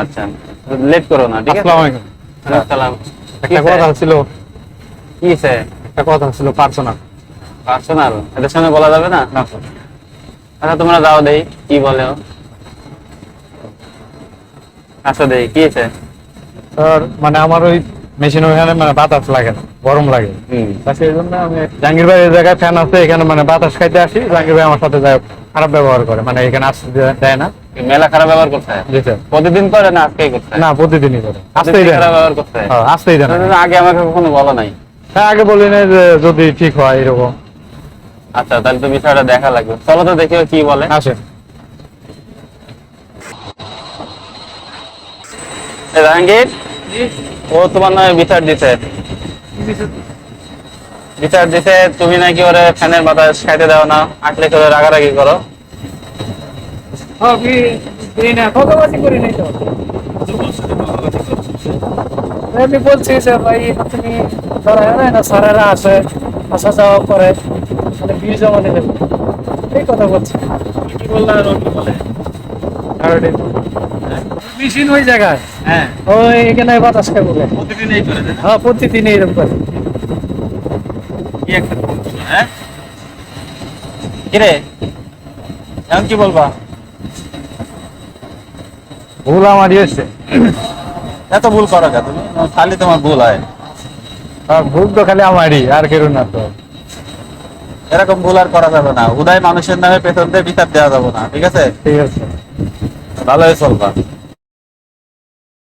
আচ্ছা লেট করো না ঠিক আছে? আসসালামু আলাইকুম। আসসালাম। একটা কথা ছিল। কি আছে একটা কথা ছিল পার্সোনাল পার্সোনাল সঙ্গে বলা যাবে না? না। আচ্ছা তোমরা দাও দেই কি বলে আচ্ছা দেই কি আছে স্যার মানে আমার ওই মেশিন ওখানে মানে বাতাস লাগে না গরম লাগে। সেই জন্য আমি জাহাঙ্গীর ভাই জায়গায় ফ্যান আছে এখানে মানে বাতাস খাইতে আসি। জাহাঙ্গীর ভাই আমার সাথে খারাপ ব্যবহার করে মানে এখানে আসতে দেয় না। মেলা খারাপ ব্যবহার করতে হয় প্রতিদিন করে না আজকেই করতে না প্রতিদিনই করে। খারাপ ব্যবহার করতে হয়? হ্যাঁ, আগে আমাকে কখনো বলো নাই? হ্যাঁ আগে বলি না যে যদি ঠিক হয় এরকম। আচ্ছা তাহলে তো বিষয়টা দেখা লাগবে। চলো তো দেখি ও কি বলে। আসেন জাহাঙ্গীর? ও তোমার নামে বিচার দিছে। বিচার। দিছে তুমি নাকি ওরে ফ্যানের বাতাস খাইতে দাও না আটলে করে রাগারাগি করো ভোগাবাজি করি নাই তো আমি বলছি যে ভাই ধরা হয় না স্যারেরা আসে আসা যাওয়া করে মানে বিল জমা এই কথা বলছি। কি মেশিন ওই জায়গায়? হ্যাঁ। ওই এখানে বাতাস খাই বলে। প্রতিদিন এই করে হ্যাঁ প্রতিদিন এরকম করে। হ্যাঁ? কিরে এখন কি বলবা? ভুল আমার হয়েছে এত ভুল করো কে তুমি খালি তোমার ভুল হয়। আর ভুল তো খালি আমারই আর কেউ না তো। এরকম ভুল আর করা যাবে না। উদয় মানুষের নামে পেছন দিয়ে বিচার দেওয়া যাবে না ঠিক আছে? ঠিক আছে। ভালোই চলবা।